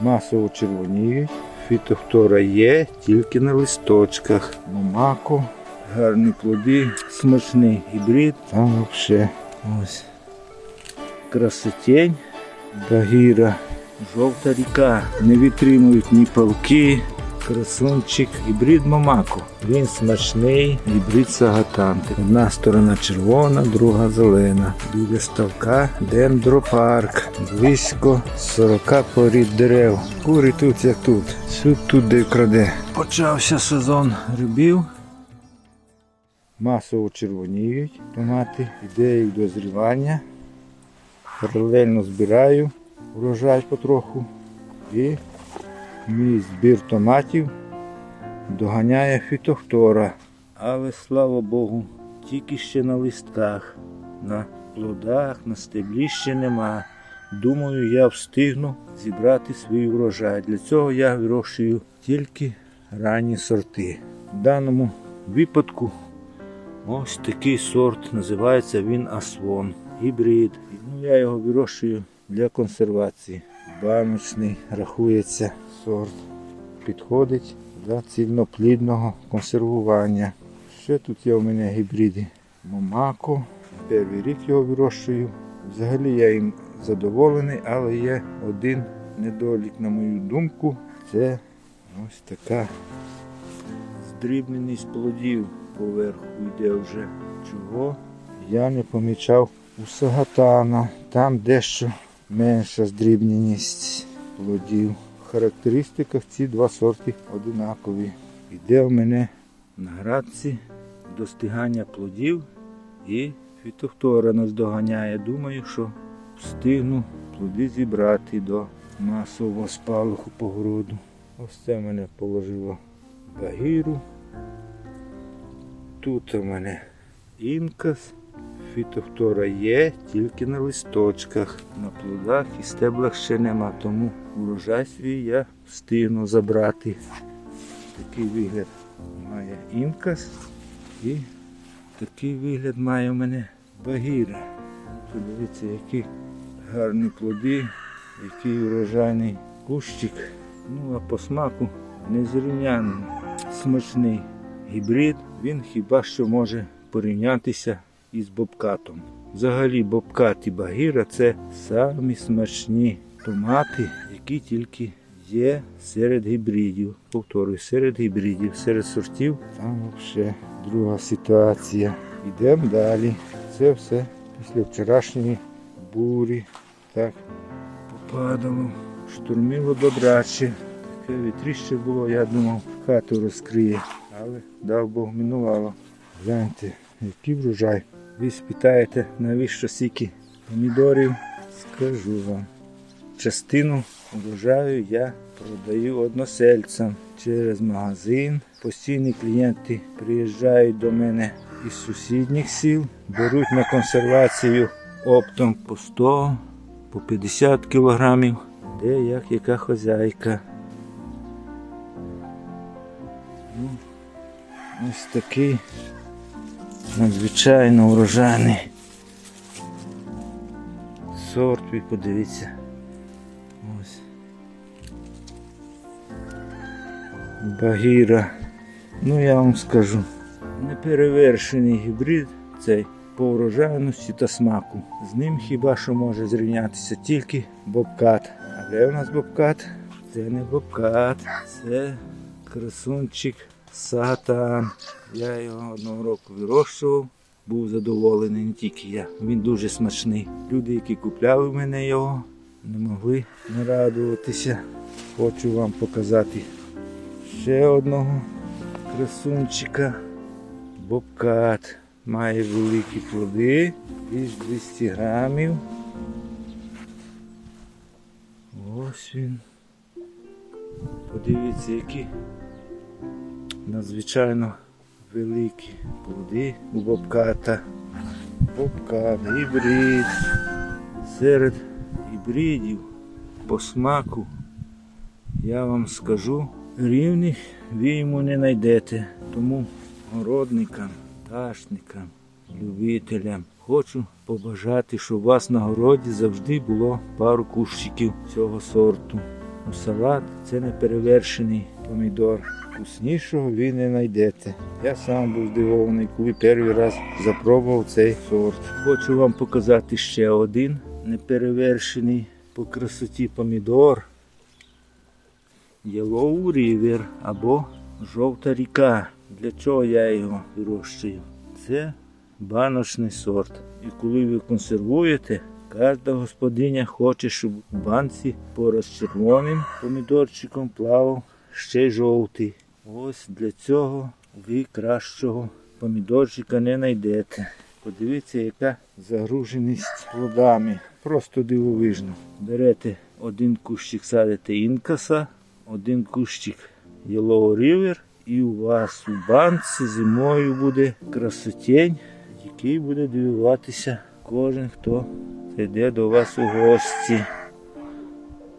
масово червоніють. Фітофтора є тільки на листочках. Момако, гарні плоди, смачний гібрид. Там взагалі ось красотень, багіра, жовта ріка. Не витримують ні палки. Красунчик, гібрид Мамако. Він смачний, гібрид Сагатанти. Одна сторона червона, друга зелена. Біля ставка дендропарк. Близько 40 порід дерев. Кури тут як тут. Сюд тут де краде. Почався сезон грибів. Масово червоніють томати. Іде їх дозрівання. Паралельно збираю урожай потроху. І Мій збір томатів доганяє фітофтора. Але слава Богу, тільки ще на листках, на плодах, на стеблі ще нема. Думаю, я встигну зібрати свій урожай. Для цього я вирощую тільки ранні сорти. В даному випадку ось такий сорт, називається він Асвон. Гібрид. Ну, я його вирощую для консервації. Баночний рахується сорт. Підходить для цільноплідного консервування. Ще тут є у мене гібриди Момако. Перший рік його вирощую. Взагалі я їм задоволений, але є один недолік, на мою думку. Це ось така здрібненість плодів поверху йде вже. Чого я не помічав у сагатана. Там дещо менша здрібненість плодів. В характеристиках ці два сорти одинакові. Іде в мене на градці достигання плодів і фітофтора нас доганяє. Думаю, що встигну плоди зібрати до масового спалаху по городу. Ось це мене положило багіру. Тут у мене інкас. Фітофтора є тільки на листочках, на плодах і стеблах ще нема, тому урожай свій я встигну забрати. Такий вигляд має інкас і такий вигляд має в мене багіра. Подивіться, які гарні плоди, який урожайний кущик. Ну а по смаку незрівняний, смачний гібрид. Він хіба що може порівнятися із бобкатом. Взагалі бобкат і багіра це самі смачні томати, які тільки є серед гібридів. Повторюю, серед гібридів, серед сортів. Там взагалі друга ситуація. Йдемо далі. Це все після вчорашньої бурі. Так, попадало, штурмило добряче. Таке вітріще було, я думав, хату розкриє. Але дав Бог мінувало. Гляньте, який врожай. Ви спитаєте, навіщо стільки помідорів? Скажу вам. Частину урожаю я продаю односельцям через магазин. Постійні клієнти приїжджають до мене із сусідніх сіл, беруть на консервацію оптом по 100, по 50 кілограмів, де як яка хозяйка. Ну, ось такий надзвичайно урожайний сорт, ви подивіться. Багіра. Ну я вам скажу. Неперевершений гібрид цей по урожайності та смаку. З ним хіба що може зрівнятися тільки бобкат. А де у нас бобкат? Це не бобкат, це красунчик сатан. Я його одного року вирощував, був задоволений не тільки я. Він дуже смачний. Люди, які купляли в мене його, не могли не радуватися. Хочу вам показати ще одного красунчика. Бобкат. Має великі плоди, більш 200 грамів. Ось він. Подивіться, які надзвичайно великі плоди у бобката. Бобкат, гібрид. Серед гібридів по смаку я вам скажу, рівних ви йому не знайдете. Тому городникам, пташникам, любителям хочу побажати, щоб у вас на городі завжди було пару кущиків цього сорту. у салат. Це не перевершений помідор. Вкуснішого ви не знайдете. Я сам був здивований, коли перший раз запробував цей сорт. Хочу вам показати ще один неперевершений по красоті помідор. Yellow River або жовта ріка. Для чого я його вирощую? Це баночний сорт. І коли ви консервуєте, кожна господиня хоче, щоб у банці поряд з червоним помідорчиком плавав ще й жовтий. Ось для цього ви кращого помідорчика не знайдете. Подивіться, яка загруженість плодами. Просто дивовижно. Берете один кущик садите інкаса, один кущик Yellow River, і у вас у банці зимою буде красотень, який буде дивуватися кожен, хто йде до вас у гості.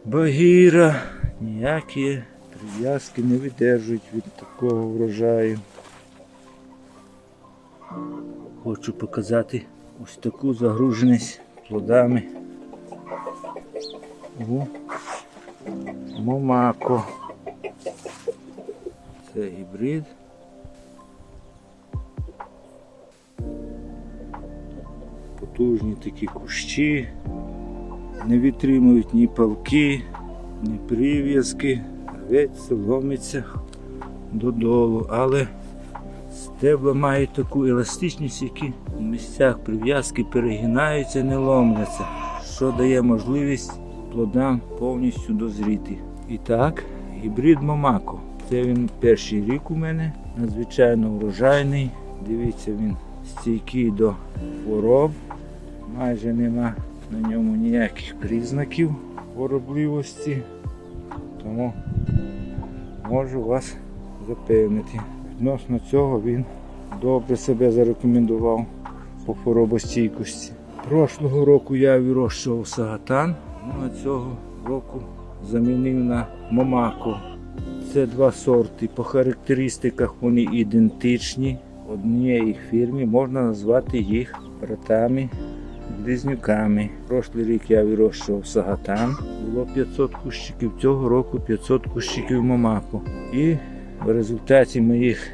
Багіра, ніякі прив'язки не видержують від такого врожаю. Хочу показати ось таку загруженість плодами у Момако. Це гібрид. Потужні такі кущі, не витримують ні палки, ні прив'язки, рветься, ломиться додолу, але стебла мають таку еластичність, які в місцях прив'язки перегинаються, не ломляться, що дає можливість плодам повністю дозріти. І так, гібрид Момако. Це він перший рік у мене, надзвичайно врожайний. Дивіться, він стійкий до хвороб. Майже нема на ньому ніяких признаків хворобливості. Тому можу вас запевнити. Відносно цього він добре себе зарекомендував по хворобостійкості. Прошлого року я вирощував сагатан, ну а цього року замінив на Момако. Це два сорти. По характеристиках вони ідентичні. Однієї фірмі можна назвати їх братами, близнюками. Прошлий рік я вирощував сагатан, було 500 кущиків, цього року 500 кущиків Момако. І в результаті моїх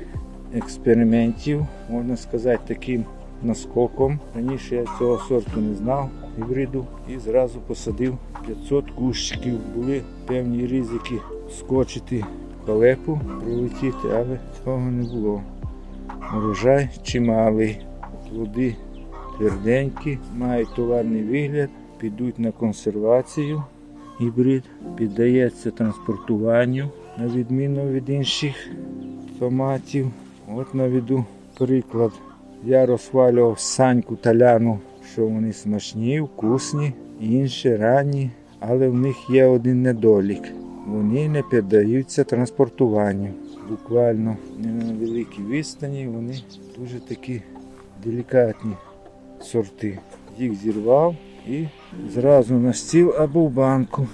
експериментів, можна сказати, таким наскоком. Раніше я цього сорту не знав гібриду і зразу посадив 500 кущиків. Були певні ризики скочити в халепу, пролетіти, але цього не було. Урожай чималий, плоди тверденькі, мають товарний вигляд, підуть на консервацію. Гібрид піддається транспортуванню на відміну від інших томатів. От наведу приклад. Я розхвалював саньку таляну, що вони смачні, вкусні, інші ранні, але в них є один недолік. Вони не піддаються транспортуванню. Буквально не на великій відстані, вони дуже такі делікатні сорти. Їх зірвав і зразу на стіл або в банку.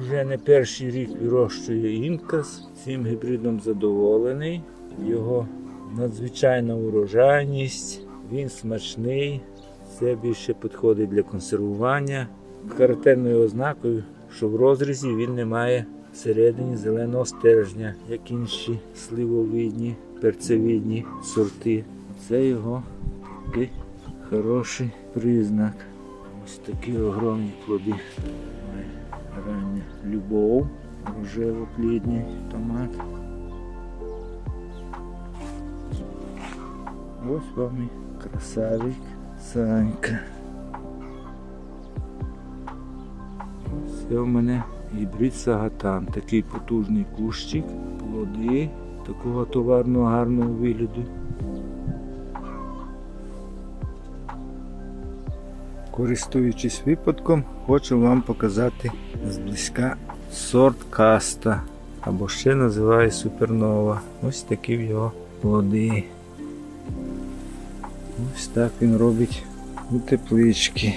Уже не перший рік вирощує інкас. Цим гібридом задоволений. Його надзвичайна урожайність, він смачний, це більше підходить для консервування. Характерною ознакою, що в розрізі він не має всередині зеленого стержня, як інші сливовидні, перцевидні сорти. Це його такий хороший признак. Ось такі огромні плоди. Рання любов, рожево-плідний томат. Ось вам і красавик Санька. Це у мене гібрид Сагатан. Такий потужний кущик, плоди такого товарного гарного вигляду. Користуючись випадком, хочу вам показати зблизька сорт каста або ще називає супернова. Ось такі в його плоди. Ось так він робить у тепличці.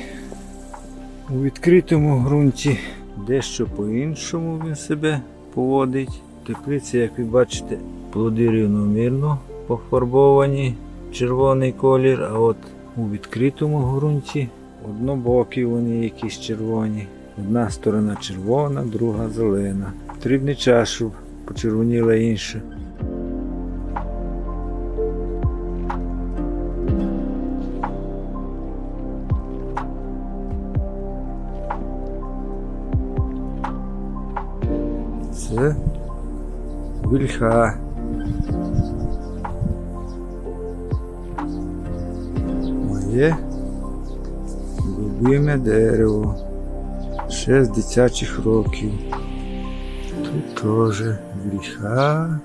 У відкритому ґрунті дещо по-іншому він себе поводить. Теплиці, як ви бачите, плоди рівномірно пофарбовані, червоний колір, а от у відкритому ґрунті однобокі вони якісь червоні. Одна сторона червона, друга зелена. Потрібний час, щоб почервоніла інша. Це вільха. Моє любиме дерево. Ще з дитячих років. Тут теж вільха,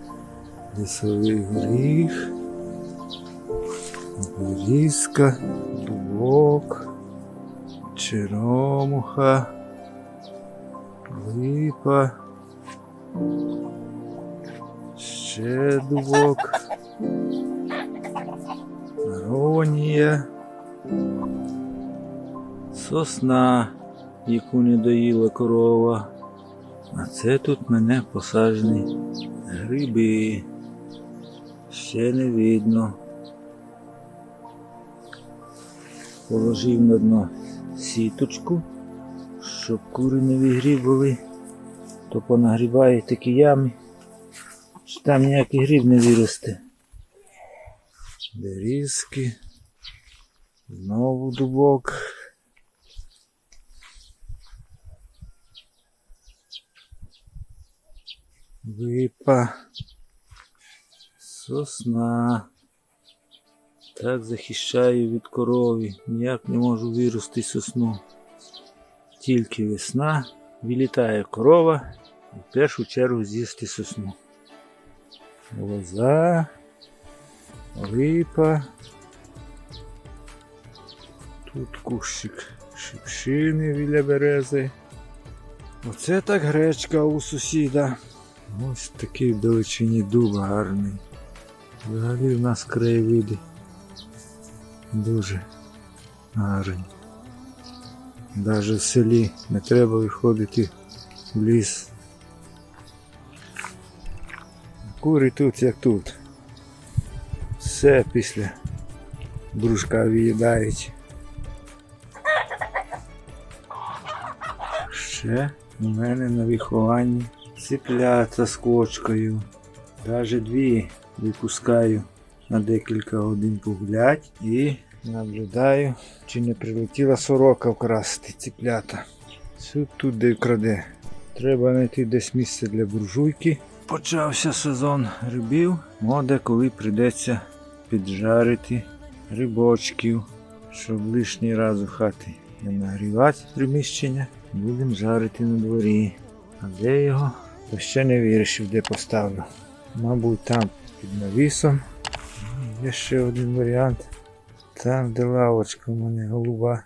лісовий горіх, берізка, дубок, черемуха, липа, ще дубок, аронія, сосна, яку не доїла корова. А це тут мене посаджені гриби. Ще не видно. Положив на дно сіточку, щоб кури не вигрібали, то понагрібає такі ями, що там ніякий гриб не виросте. Берізки, знову дубок. Випа. Сосна. Так захищаю від корови. Ніяк не можу вирости сосну. Тільки весна, вилітає корова і в першу чергу з'їсти сосну. Лоза, липа. Тут кущик шипшини біля берези. Оце так гречка у сусіда. Ось такий в далечині дуб гарний. Взагалі в нас краєвиди дуже гарні. Навіть в селі не треба виходити в ліс. Кури тут як тут. Все після брушка виїдають. Ще у мене на вихованні цыплята з кочкою. Даже дві випускаю на декілька годин погулять і наблюдаю, чи не прилетіла сорока вкрасти цыплята. Все тут де краде. Треба знайти десь місце для буржуйки. Почався сезон грибів, моде, коли прийдеться піджарити грибочків, щоб лишній раз у хаті не нагрівати приміщення. Будемо жарити на дворі. А де його? То ще не вирішив, де поставлю. Мабуть, там під навісом. Є ще один варіант. Там, де лавочка у мене голуба.